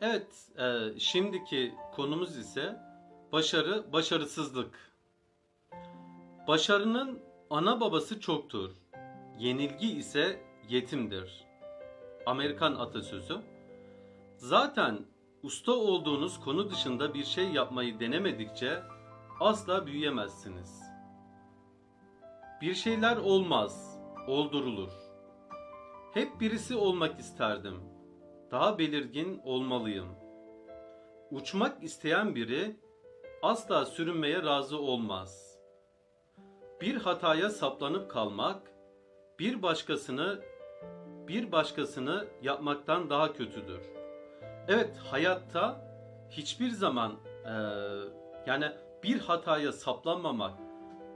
Evet, e, şimdiki konumuz ise başarı, başarısızlık. Başarının ana babası çoktur. Yenilgi ise yetimdir. Amerikan atasözü. Zaten usta olduğunuz konu dışında bir şey yapmayı denemedikçe asla büyüyemezsiniz. Bir şeyler olmaz, oldurulur. Hep birisi olmak isterdim. Daha belirgin olmalıyım. Uçmak isteyen biri asla sürünmeye razı olmaz. Bir hataya saplanıp kalmak bir başkasını bir başkasını yapmaktan daha kötüdür. Evet hayatta hiçbir zaman eee, yani bir hataya saplanmamak,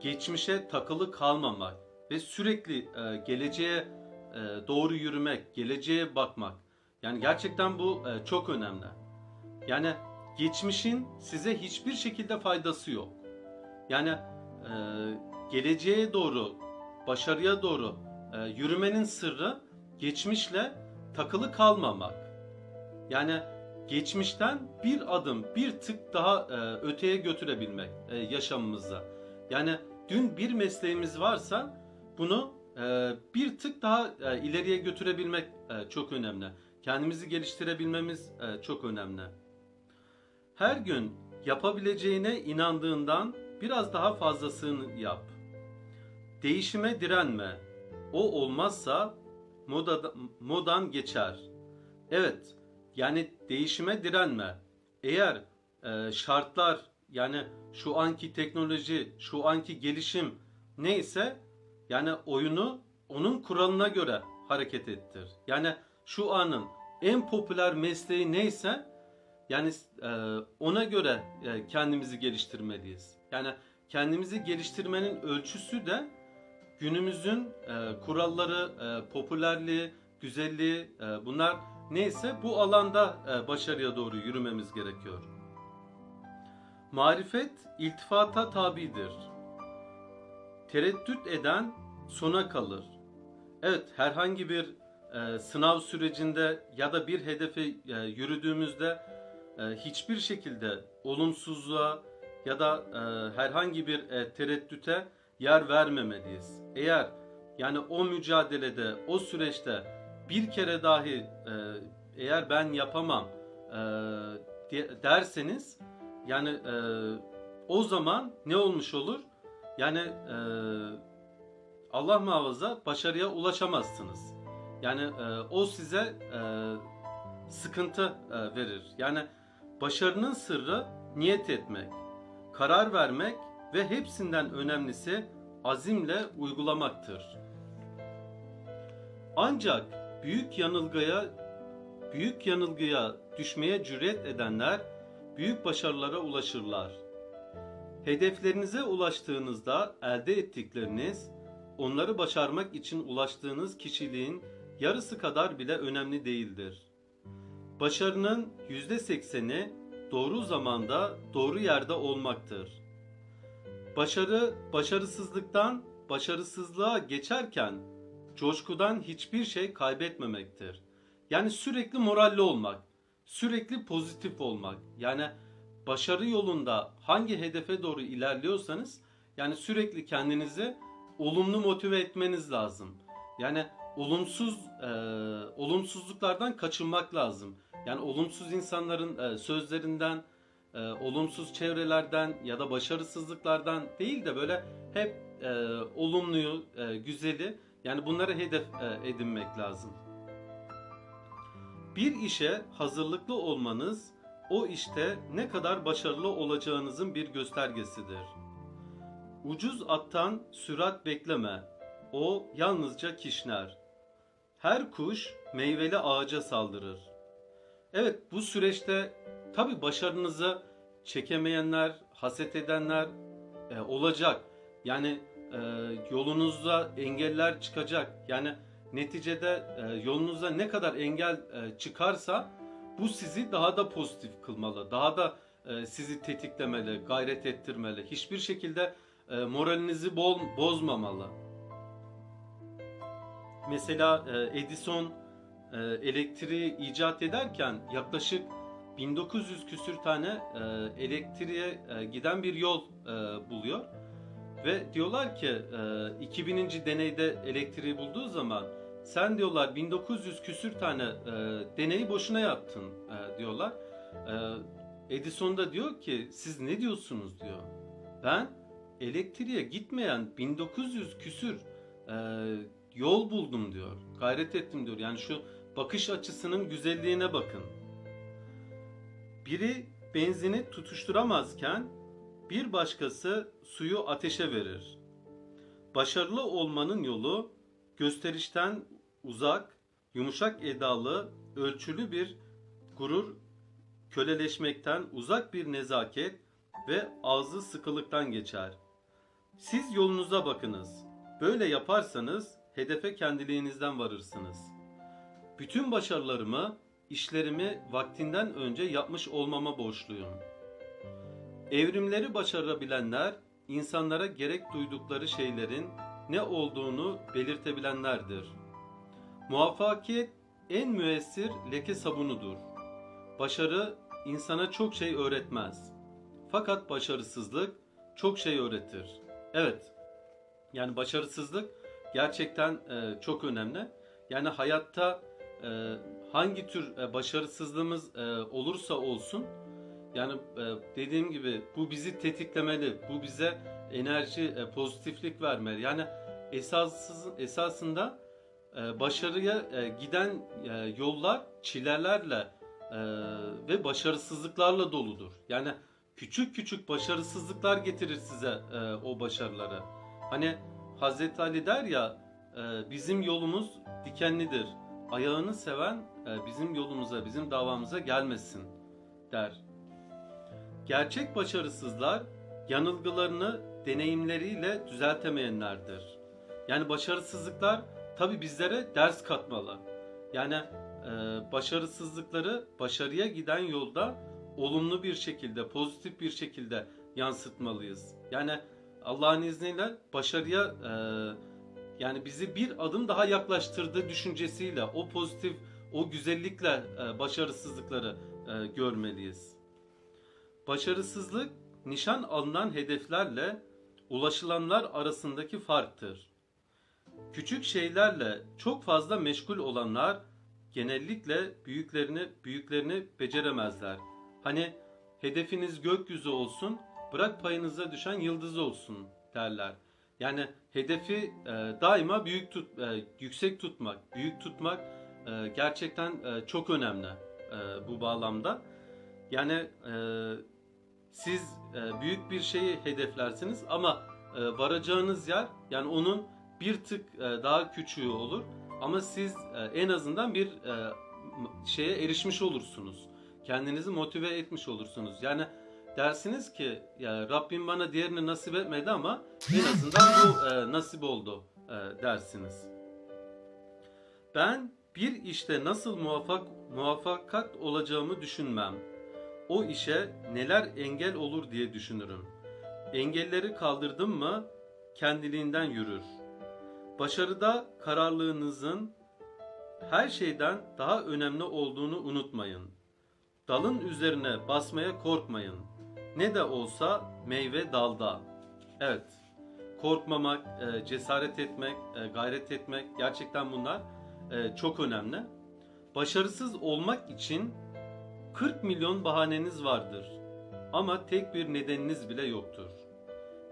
geçmişe takılı kalmamak ve sürekli eee, geleceğe eee, doğru yürümek, geleceğe bakmak. Yani gerçekten bu eee, çok önemli. Yani geçmişin size hiçbir şekilde faydası yok. Yani eee, geleceğe doğru, başarıya doğru eee, yürümenin sırrı geçmişle takılı kalmamak. Yani geçmişten bir adım, bir tık daha e, öteye götürebilmek e, yaşamımızda. Yani dün bir mesleğimiz varsa bunu e, bir tık daha e, ileriye götürebilmek e, çok önemli. Kendimizi geliştirebilmemiz e, çok önemli. Her gün yapabileceğine inandığından biraz daha fazlasını yap. Değişime direnme. O olmazsa moda, modan geçer. Evet, yani değişime direnme. Eğer e, şartlar yani şu anki teknoloji, şu anki gelişim neyse yani oyunu onun kuralına göre hareket ettir. Yani şu anın en popüler mesleği neyse yani e, ona göre e, kendimizi geliştirmeliyiz. Yani kendimizi geliştirmenin ölçüsü de günümüzün e, kuralları, popülerliği, güzelliği bunlar neyse bu alanda başarıya doğru yürümemiz gerekiyor. Marifet iltifata tabidir. Tereddüt eden sona kalır. Evet herhangi bir e, sınav sürecinde ya da bir hedefe e, yürüdüğümüzde e, hiçbir şekilde olumsuzluğa ya da herhangi bir tereddüte yer vermemeliyiz. Eğer yani o mücadelede, o süreçte bir kere dahi eğer ben yapamam de- derseniz yani o zaman ne olmuş olur? Yani Allah muhafaza başarıya ulaşamazsınız. Yani e, o size e, sıkıntı e, verir. Yani başarının sırrı niyet etmek, karar vermek ve hepsinden önemlisi azimle uygulamaktır. Ancak büyük yanılgıya büyük yanılgıya düşmeye cüret edenler büyük başarılara ulaşırlar. Hedeflerinize ulaştığınızda elde ettikleriniz onları başarmak için ulaştığınız kişiliğin yarısı kadar bile önemli değildir. Başarının %80'i doğru zamanda, doğru yerde olmaktır. Başarı, başarısızlıktan başarısızlığa geçerken coşkudan hiçbir şey kaybetmemektir. Yani sürekli moralli olmak, sürekli pozitif olmak. Yani başarı yolunda hangi hedefe doğru ilerliyorsanız yani sürekli kendinizi olumlu motive etmeniz lazım. Yani olumsuz e, olumsuzluklardan kaçınmak lazım. Yani olumsuz insanların e, sözlerinden, e, olumsuz çevrelerden ya da başarısızlıklardan değil de böyle hep e, olumluyu, e, güzeli yani bunları hedef e, edinmek lazım. Bir işe hazırlıklı olmanız o işte ne kadar başarılı olacağınızın bir göstergesidir. Ucuz attan sürat bekleme. O yalnızca kişner. Her kuş meyveli ağaca saldırır. Evet bu süreçte tabi başarınızı çekemeyenler, haset edenler e, olacak. Yani e, yolunuzda engeller çıkacak. Yani neticede e, yolunuza ne kadar engel e, çıkarsa bu sizi daha da pozitif kılmalı. Daha da e, sizi tetiklemeli, gayret ettirmeli. Hiçbir şekilde e, moralinizi bol, bozmamalı. Mesela e, Edison e, elektriği icat ederken yaklaşık 1900 küsür tane e, elektriğe giden bir yol buluyor. Ve diyorlar ki e, 2000. deneyde elektriği bulduğu zaman sen diyorlar 1900 küsür tane deneyi boşuna yaptın diyorlar. Edison da diyor ki siz ne diyorsunuz diyor. Ben elektriğe gitmeyen 1900 küsür e, yol buldum diyor. Gayret ettim diyor. Yani şu bakış açısının güzelliğine bakın. Biri benzini tutuşturamazken bir başkası suyu ateşe verir. Başarılı olmanın yolu gösterişten uzak, yumuşak edalı, ölçülü bir gurur, köleleşmekten uzak bir nezaket ve ağzı sıkılıktan geçer. Siz yolunuza bakınız. Böyle yaparsanız hedefe kendiliğinizden varırsınız. Bütün başarılarımı, işlerimi vaktinden önce yapmış olmama borçluyum. Evrimleri başarabilenler, insanlara gerek duydukları şeylerin ne olduğunu belirtebilenlerdir. Muvaffakiyet en müessir leke sabunudur. Başarı insana çok şey öğretmez. Fakat başarısızlık çok şey öğretir. Evet, yani başarısızlık gerçekten e, çok önemli. Yani hayatta e, hangi tür e, başarısızlığımız e, olursa olsun, yani e, dediğim gibi bu bizi tetiklemeli, bu bize enerji, e, pozitiflik vermeli. Yani esasız, esasında e, başarıya e, giden e, yollar çilelerle e, ve başarısızlıklarla doludur. Yani küçük küçük başarısızlıklar getirir size e, o başarıları. Hani Hazreti Ali der ya e, bizim yolumuz dikenlidir. Ayağını seven e, bizim yolumuza, bizim davamıza gelmesin der. Gerçek başarısızlar yanılgılarını deneyimleriyle düzeltemeyenlerdir. Yani başarısızlıklar tabi bizlere ders katmalı. Yani e, başarısızlıkları başarıya giden yolda olumlu bir şekilde, pozitif bir şekilde yansıtmalıyız. Yani Allah'ın izniyle başarıya e, yani bizi bir adım daha yaklaştırdığı düşüncesiyle o pozitif, o güzellikle e, başarısızlıkları e, görmeliyiz. Başarısızlık nişan alınan hedeflerle ulaşılanlar arasındaki farktır. Küçük şeylerle çok fazla meşgul olanlar genellikle büyüklerini büyüklerini beceremezler. Hani hedefiniz gökyüzü olsun, bırak payınıza düşen yıldız olsun derler. Yani hedefi e, daima büyük tut, e, yüksek tutmak, büyük tutmak e, gerçekten e, çok önemli e, bu bağlamda. Yani e, siz e, büyük bir şeyi hedeflersiniz ama e, varacağınız yer yani onun bir tık e, daha küçüğü olur ama siz e, en azından bir e, şeye erişmiş olursunuz. Kendinizi motive etmiş olursunuz. Yani dersiniz ki ya Rabbim bana diğerini nasip etmedi ama en azından bu e, nasip oldu e, dersiniz. Ben bir işte nasıl muvaffak muvaffakat olacağımı düşünmem. O işe neler engel olur diye düşünürüm. Engelleri kaldırdım mı kendiliğinden yürür. Başarıda kararlılığınızın her şeyden daha önemli olduğunu unutmayın. Dalın üzerine basmaya korkmayın. Ne de olsa meyve dalda. Evet, korkmamak, e, cesaret etmek, e, gayret etmek gerçekten bunlar e, çok önemli. Başarısız olmak için 40 milyon bahaneniz vardır. Ama tek bir nedeniniz bile yoktur.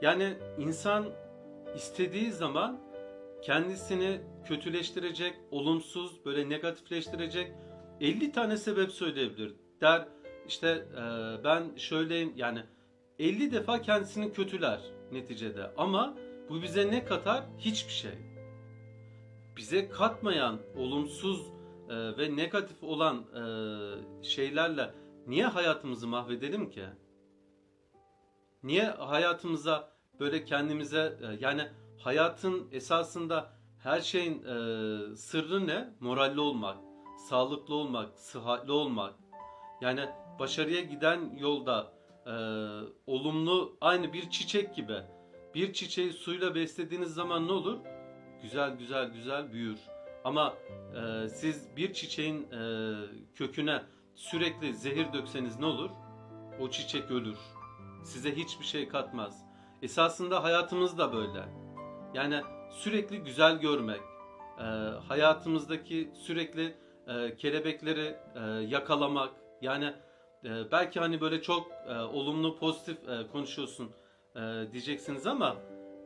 Yani insan istediği zaman kendisini kötüleştirecek, olumsuz, böyle negatifleştirecek 50 tane sebep söyleyebilir. Der işte e, ben şöyleyim yani 50 defa kendisini kötüler neticede. Ama bu bize ne katar? Hiçbir şey. Bize katmayan olumsuz e, ve negatif olan e, şeylerle niye hayatımızı mahvedelim ki? Niye hayatımıza böyle kendimize e, yani hayatın esasında her şeyin e, sırrı ne? Moralli olmak, sağlıklı olmak, sıhhatli olmak. Yani başarıya giden yolda e, olumlu aynı bir çiçek gibi. Bir çiçeği suyla beslediğiniz zaman ne olur? Güzel güzel güzel büyür. Ama e, siz bir çiçeğin e, köküne sürekli zehir dökseniz ne olur? O çiçek ölür. Size hiçbir şey katmaz. Esasında hayatımız da böyle. Yani sürekli güzel görmek, e, hayatımızdaki sürekli e, kelebekleri e, yakalamak. Yani e, belki hani böyle çok e, olumlu, pozitif e, konuşuyorsun e, diyeceksiniz ama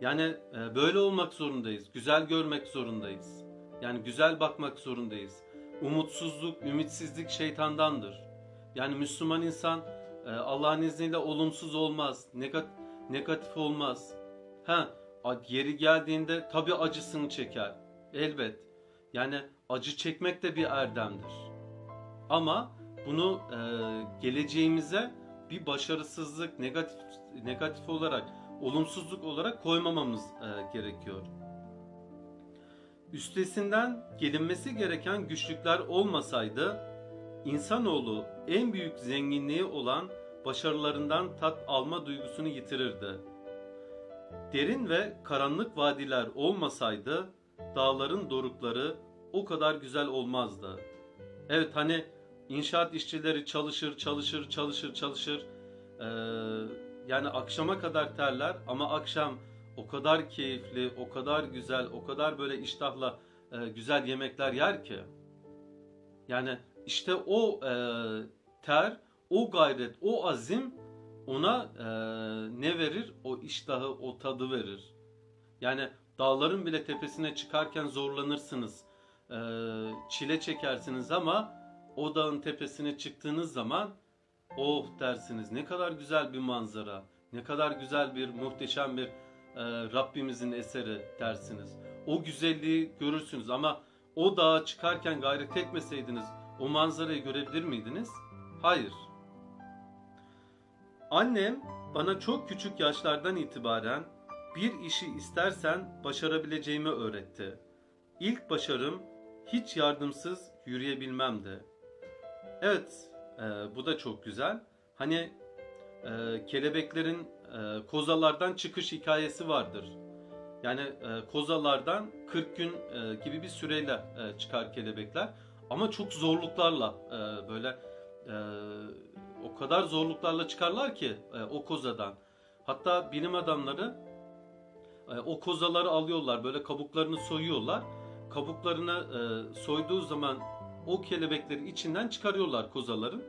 yani e, böyle olmak zorundayız. Güzel görmek zorundayız. Yani güzel bakmak zorundayız. Umutsuzluk, ümitsizlik şeytandandır. Yani Müslüman insan e, Allah'ın izniyle olumsuz olmaz, negat negatif olmaz. Ha, yeri geldiğinde tabii acısını çeker. Elbet. Yani acı çekmek de bir erdemdir. Ama bunu e, geleceğimize bir başarısızlık, negatif negatif olarak, olumsuzluk olarak koymamamız e, gerekiyor. Üstesinden gelinmesi gereken güçlükler olmasaydı insanoğlu en büyük zenginliği olan başarılarından tat alma duygusunu yitirirdi. Derin ve karanlık vadiler olmasaydı dağların dorukları o kadar güzel olmazdı. Evet hani inşaat işçileri çalışır çalışır çalışır çalışır Ee, yani akşama kadar terler ama akşam o kadar keyifli, o kadar güzel, o kadar böyle iştahla e, güzel yemekler yer ki. Yani işte o e, ter, o gayret, o azim ona e, ne verir? O iştahı, o tadı verir. Yani dağların bile tepesine çıkarken zorlanırsınız. E, çile çekersiniz ama o dağın tepesine çıktığınız zaman oh dersiniz ne kadar güzel bir manzara, ne kadar güzel bir muhteşem bir e, Rabbimizin eseri dersiniz. O güzelliği görürsünüz ama o dağa çıkarken gayret etmeseydiniz o manzarayı görebilir miydiniz? Hayır. Annem bana çok küçük yaşlardan itibaren bir işi istersen başarabileceğimi öğretti. İlk başarım hiç yardımsız yürüyebilmemdi. Evet, e, bu da çok güzel. Hani e, kelebeklerin e, kozalardan çıkış hikayesi vardır. Yani e, kozalardan 40 gün e, gibi bir süreyle e, çıkar kelebekler. Ama çok zorluklarla e, böyle e, o kadar zorluklarla çıkarlar ki e, o kozadan. Hatta bilim adamları e, o kozaları alıyorlar böyle kabuklarını soyuyorlar. Kabuklarını e, soyduğu zaman o kelebekleri içinden çıkarıyorlar kozaların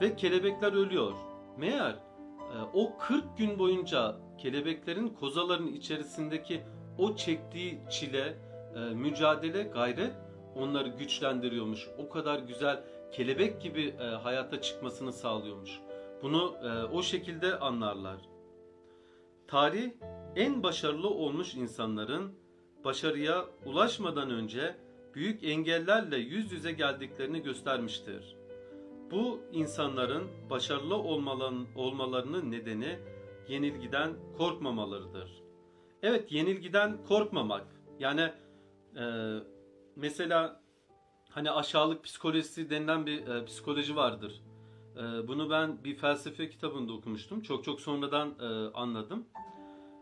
ve kelebekler ölüyor. Meğer e, o 40 gün boyunca kelebeklerin kozaların içerisindeki o çektiği çile, e, mücadele, gayret onları güçlendiriyormuş. O kadar güzel kelebek gibi e, hayata çıkmasını sağlıyormuş. Bunu o şekilde anlarlar. Tarih en başarılı olmuş insanların başarıya ulaşmadan önce büyük engellerle yüz yüze geldiklerini göstermiştir. Bu insanların başarılı olmaların, olmalarının nedeni yenilgiden korkmamalarıdır. Evet yenilgiden korkmamak. Yani e, mesela hani aşağılık psikolojisi denilen bir e, psikoloji vardır. E, bunu ben bir felsefe kitabında okumuştum. Çok çok sonradan e, anladım.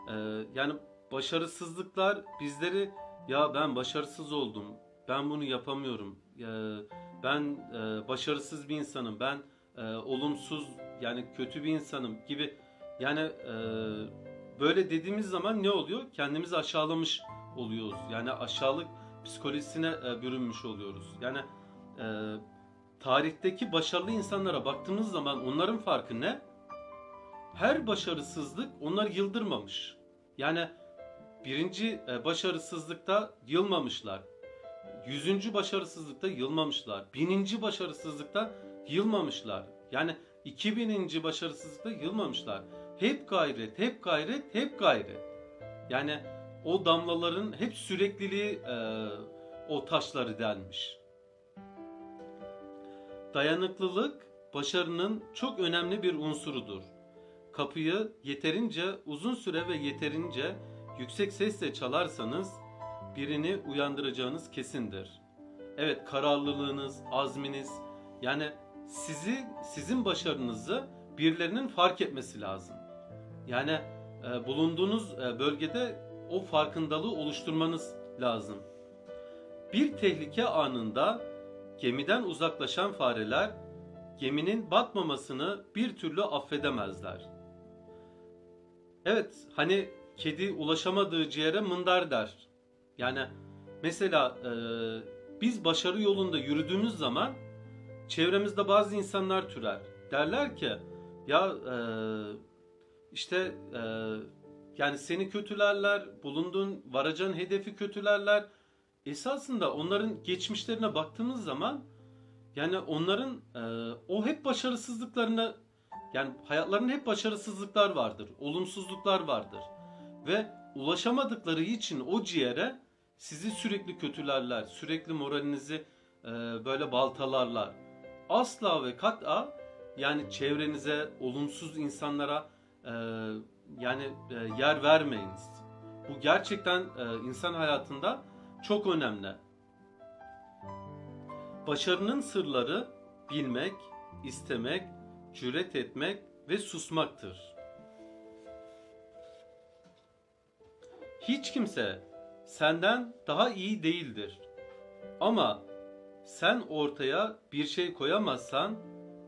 E, yani başarısızlıklar bizleri ya ben başarısız oldum, ben bunu yapamıyorum, e, ben e, başarısız bir insanım, ben e, olumsuz yani kötü bir insanım gibi yani e, böyle dediğimiz zaman ne oluyor? Kendimizi aşağılamış oluyoruz. Yani aşağılık psikolojisine bürünmüş oluyoruz. Yani tarihteki başarılı insanlara baktığımız zaman onların farkı ne? Her başarısızlık onları yıldırmamış. Yani birinci başarısızlıkta yılmamışlar. Yüzüncü başarısızlıkta yılmamışlar. Bininci başarısızlıkta yılmamışlar. Yani iki bininci başarısızlıkta yılmamışlar. Hep gayret, hep gayret, hep gayret. Yani o damlaların hep sürekliliği e, o taşları delmiş. Dayanıklılık başarının çok önemli bir unsurudur. Kapıyı yeterince uzun süre ve yeterince yüksek sesle çalarsanız birini uyandıracağınız kesindir. Evet kararlılığınız, azminiz yani sizi sizin başarınızı birilerinin fark etmesi lazım. Yani e, bulunduğunuz e, bölgede o farkındalığı oluşturmanız lazım. Bir tehlike anında gemiden uzaklaşan fareler geminin batmamasını bir türlü affedemezler. Evet, hani kedi ulaşamadığı ciğere mındar der. Yani mesela e, biz başarı yolunda yürüdüğümüz zaman çevremizde bazı insanlar türer. Derler ki ya e, işte e, yani seni kötülerler, bulunduğun varacağın hedefi kötülerler. Esasında onların geçmişlerine baktığımız zaman yani onların e, o hep başarısızlıklarını yani hayatlarında hep başarısızlıklar vardır, olumsuzluklar vardır ve ulaşamadıkları için o ciğere sizi sürekli kötülerler, sürekli moralinizi e, böyle baltalarlar. Asla ve kat'a yani çevrenize, olumsuz insanlara e, yani e, yer vermeyiniz. Bu gerçekten e, insan hayatında çok önemli. Başarının sırları bilmek, istemek, cüret etmek ve susmaktır. Hiç kimse senden daha iyi değildir. Ama sen ortaya bir şey koyamazsan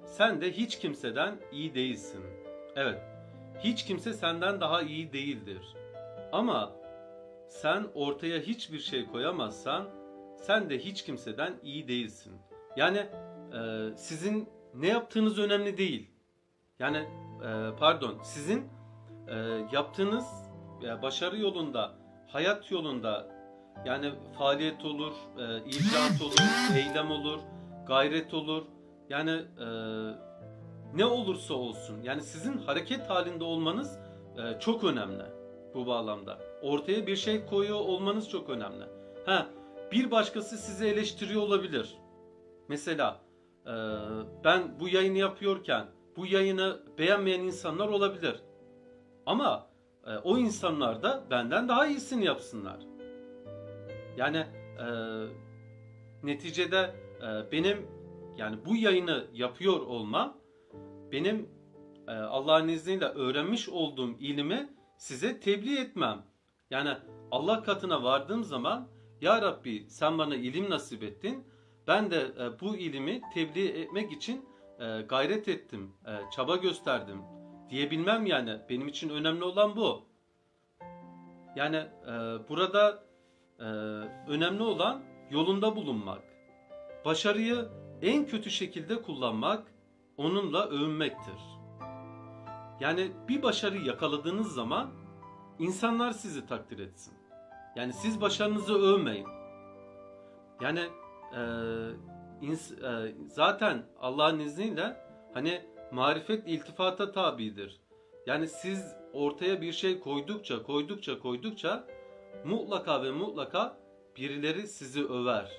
sen de hiç kimseden iyi değilsin. Evet, hiç kimse senden daha iyi değildir. Ama sen ortaya hiçbir şey koyamazsan sen de hiç kimseden iyi değilsin. Yani e, sizin ne yaptığınız önemli değil. Yani e, pardon sizin e, yaptığınız e, başarı yolunda, hayat yolunda yani faaliyet olur, e, icraat olur, eylem olur, gayret olur. Yani e, ne olursa olsun yani sizin hareket halinde olmanız e, çok önemli bu bağlamda. Ortaya bir şey koyuyor olmanız çok önemli. Ha bir başkası sizi eleştiriyor olabilir. Mesela e, ben bu yayını yapıyorken bu yayını beğenmeyen insanlar olabilir. Ama e, o insanlar da benden daha iyisini yapsınlar. Yani e, neticede e, benim yani bu yayını yapıyor olmam benim e, Allah'ın izniyle öğrenmiş olduğum ilmi size tebliğ etmem. Yani Allah katına vardığım zaman Ya Rabbi sen bana ilim nasip ettin. Ben de e, bu ilimi tebliğ etmek için e, gayret ettim, e, çaba gösterdim diyebilmem yani. Benim için önemli olan bu. Yani e, burada e, önemli olan yolunda bulunmak. Başarıyı en kötü şekilde kullanmak, onunla övünmektir. Yani bir başarı yakaladığınız zaman insanlar sizi takdir etsin. Yani siz başarınızı övmeyin. Yani e, ins- e, zaten Allah'ın izniyle hani marifet iltifata tabidir. Yani siz ortaya bir şey koydukça, koydukça, koydukça mutlaka ve mutlaka birileri sizi över.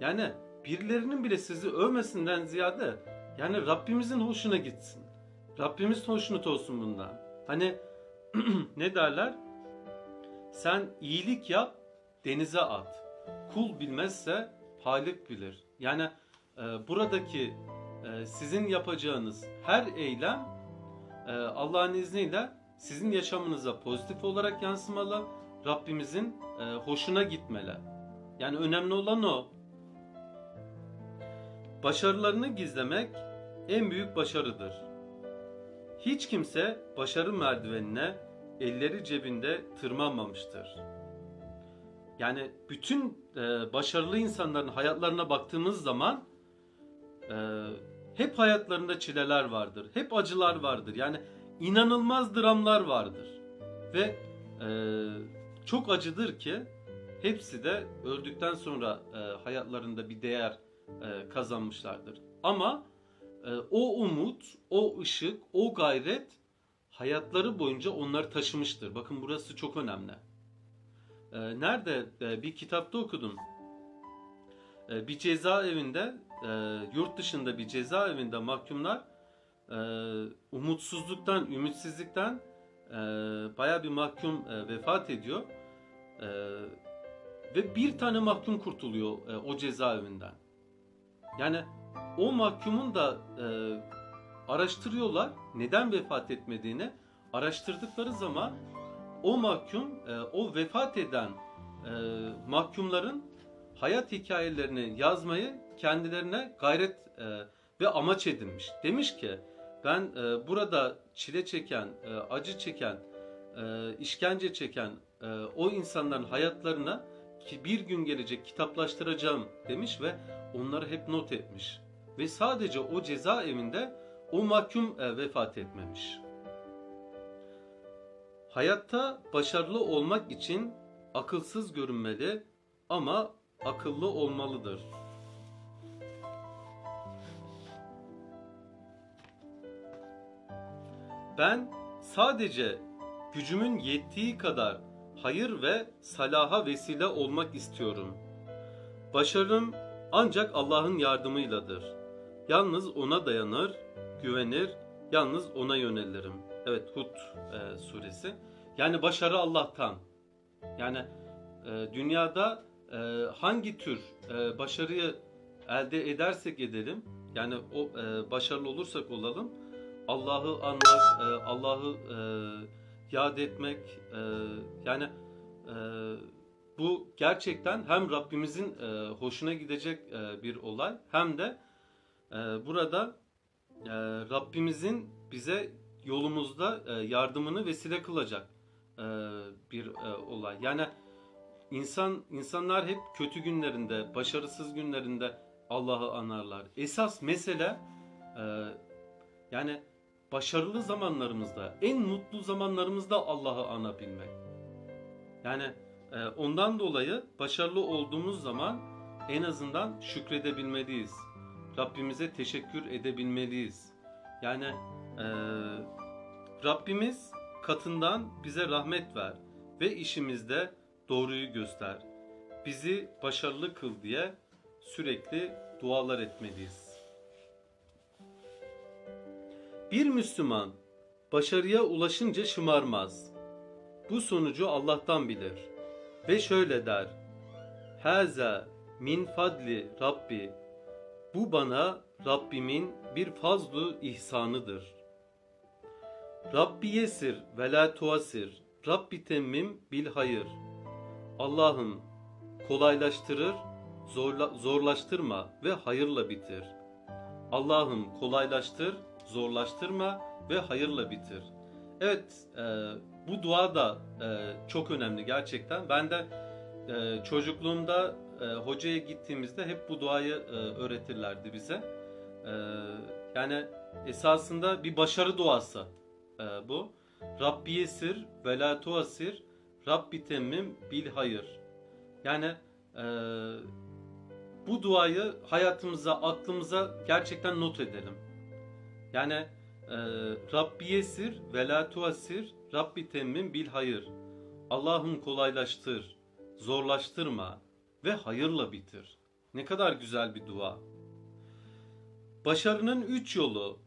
Yani birilerinin bile sizi övmesinden ziyade yani Rabbimizin hoşuna gitsin. Rabbimiz hoşnut olsun bundan. Hani ne derler? Sen iyilik yap, denize at. Kul bilmezse Halik bilir. Yani e, buradaki sizin yapacağınız her eylem e, Allah'ın izniyle sizin yaşamınıza pozitif olarak yansımalı. Rabbimizin e, hoşuna gitmeli. Yani önemli olan o. Başarılarını gizlemek en büyük başarıdır. Hiç kimse başarı merdivenine elleri cebinde tırmanmamıştır. Yani bütün e, başarılı insanların hayatlarına baktığımız zaman hep hayatlarında çileler vardır. Hep acılar vardır. Yani inanılmaz dramlar vardır. Ve e, çok acıdır ki hepsi de öldükten sonra e, hayatlarında bir değer e, kazanmışlardır. Ama e, o umut, o ışık, o gayret hayatları boyunca onları taşımıştır. Bakın burası çok önemli. E, nerede? E, bir kitapta okudum. E, bir cezaevinde, e, yurt dışında bir cezaevinde mahkumlar e, umutsuzluktan, ümitsizlikten e, baya bir mahkum e, vefat ediyor. E, ve bir tane mahkum kurtuluyor e, o cezaevinden. Yani o mahkumun da e, araştırıyorlar neden vefat etmediğini. Araştırdıkları zaman o mahkum, e, o vefat eden e, mahkumların hayat hikayelerini yazmayı kendilerine gayret e, ve amaç edinmiş. Demiş ki ben e, burada çile çeken, e, acı çeken, işkence çeken o insanların hayatlarına ki bir gün gelecek kitaplaştıracağım demiş ve onları hep not etmiş. Ve sadece o cezaevinde o mahkum vefat etmemiş. Hayatta başarılı olmak için akılsız görünmeli ama akıllı olmalıdır. Ben sadece gücümün yettiği kadar hayır ve salaha vesile olmak istiyorum. Başarım ancak Allah'ın yardımıyladır. Yalnız ona dayanır, güvenir, yalnız ona yönelirim. Evet Hud e, suresi. Yani başarı Allah'tan. Yani e, dünyada e, hangi tür e, başarıyı elde edersek edelim, yani o e, başarılı olursak olalım, Allah'ı anmak, e, Allah'ı e, yad etmek, e, yani e, bu gerçekten hem Rabbimizin e, hoşuna gidecek e, bir olay, hem de e, burada e, Rabbimizin bize yolumuzda e, yardımını vesile kılacak e, bir e, olay. Yani insan insanlar hep kötü günlerinde, başarısız günlerinde Allah'ı anarlar. Esas mesele e, yani başarılı zamanlarımızda, en mutlu zamanlarımızda Allah'ı anabilmek. Yani e, ondan dolayı başarılı olduğumuz zaman en azından şükredebilmeliyiz. Rabbimize teşekkür edebilmeliyiz. Yani e, Rabbimiz katından bize rahmet ver ve işimizde doğruyu göster. Bizi başarılı kıl diye sürekli dualar etmeliyiz. Bir Müslüman başarıya ulaşınca şımarmaz. Bu sonucu Allah'tan bilir. Ve şöyle der. Haza min fadli Rabbi. Bu bana Rabbimin bir fazlu ihsanıdır. Rabbi yesir ve la tuasir. Rabbi temmim bil hayır. Allah'ım kolaylaştırır, zorla, zorlaştırma ve hayırla bitir. Allah'ım kolaylaştır, zorlaştırma ve hayırla bitir. Evet, e, bu dua da e, çok önemli gerçekten. Ben de e, çocukluğumda e, hocaya gittiğimizde hep bu duayı e, öğretirlerdi bize. E, yani esasında bir başarı duası e, bu. Rabbi yesir ve tuasir, Rabbi temmim bil hayır. Yani e, bu duayı hayatımıza, aklımıza gerçekten not edelim. Yani e, Rabbi yesir ve la tuasir, Rabbi temmim bil hayır. Allah'ım kolaylaştır, zorlaştırma ve hayırla bitir. Ne kadar güzel bir dua. Başarının üç yolu,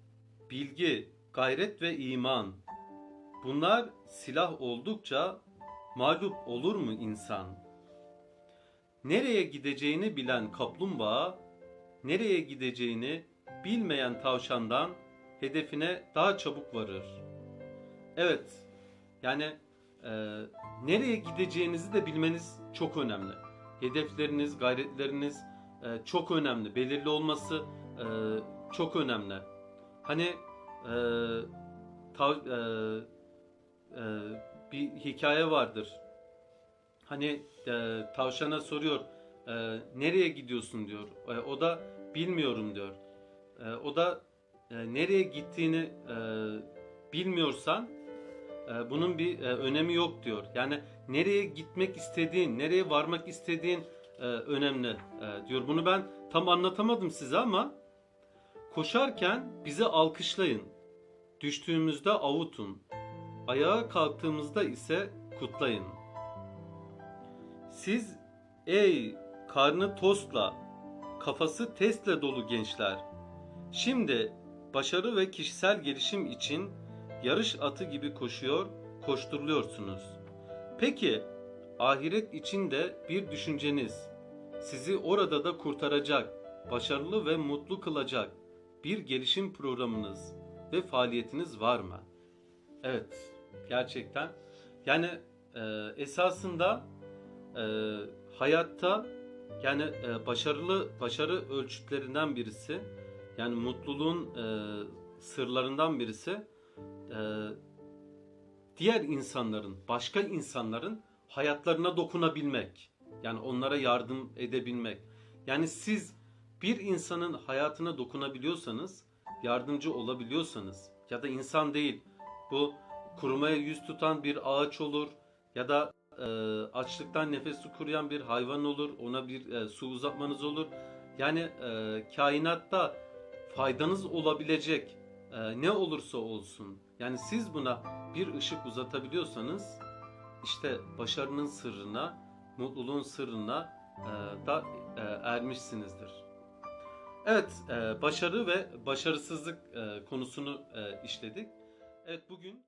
bilgi, gayret ve iman. Bunlar silah oldukça mağlup olur mu insan? Nereye gideceğini bilen kaplumbağa, nereye gideceğini bilmeyen tavşandan hedefine daha çabuk varır. Evet, yani e, nereye gideceğinizi de bilmeniz çok önemli. Hedefleriniz, gayretleriniz e, çok önemli. Belirli olması e, çok önemli. Hani e, tav, e, e, bir hikaye vardır. Hani e, tavşana soruyor, e, nereye gidiyorsun diyor. E, o da bilmiyorum diyor. E, o da e, nereye gittiğini e, bilmiyorsan e, bunun bir önemi yok diyor. Yani nereye gitmek istediğin, nereye varmak istediğin önemli diyor. Bunu ben tam anlatamadım size ama koşarken bizi alkışlayın. Düştüğümüzde avutun. Ayağa kalktığımızda ise kutlayın. Siz ey karnı tostla, kafası testle dolu gençler. Şimdi başarı ve kişisel gelişim için yarış atı gibi koşuyor, koşturuluyorsunuz. Peki ahiret için de bir düşünceniz, sizi orada da kurtaracak, başarılı ve mutlu kılacak bir gelişim programınız ve faaliyetiniz var mı? Evet, gerçekten. Yani e, esasında e, hayatta yani e, başarılı başarı ölçütlerinden birisi Yani mutluluğun e, sırlarından birisi e, diğer insanların, başka insanların hayatlarına dokunabilmek. Yani onlara yardım edebilmek. Yani siz bir insanın hayatına dokunabiliyorsanız, yardımcı olabiliyorsanız ya da insan değil, bu kurumaya yüz tutan bir ağaç olur ya da e, açlıktan nefesi kuruyan bir hayvan olur, ona bir e, su uzatmanız olur. Yani e, kainatta faydanız olabilecek e, ne olursa olsun. Yani siz buna bir ışık uzatabiliyorsanız işte başarının sırrına, mutluluğun sırrına e, da e, ermişsinizdir. Evet, e, başarı ve başarısızlık e, konusunu e, işledik. Evet bugün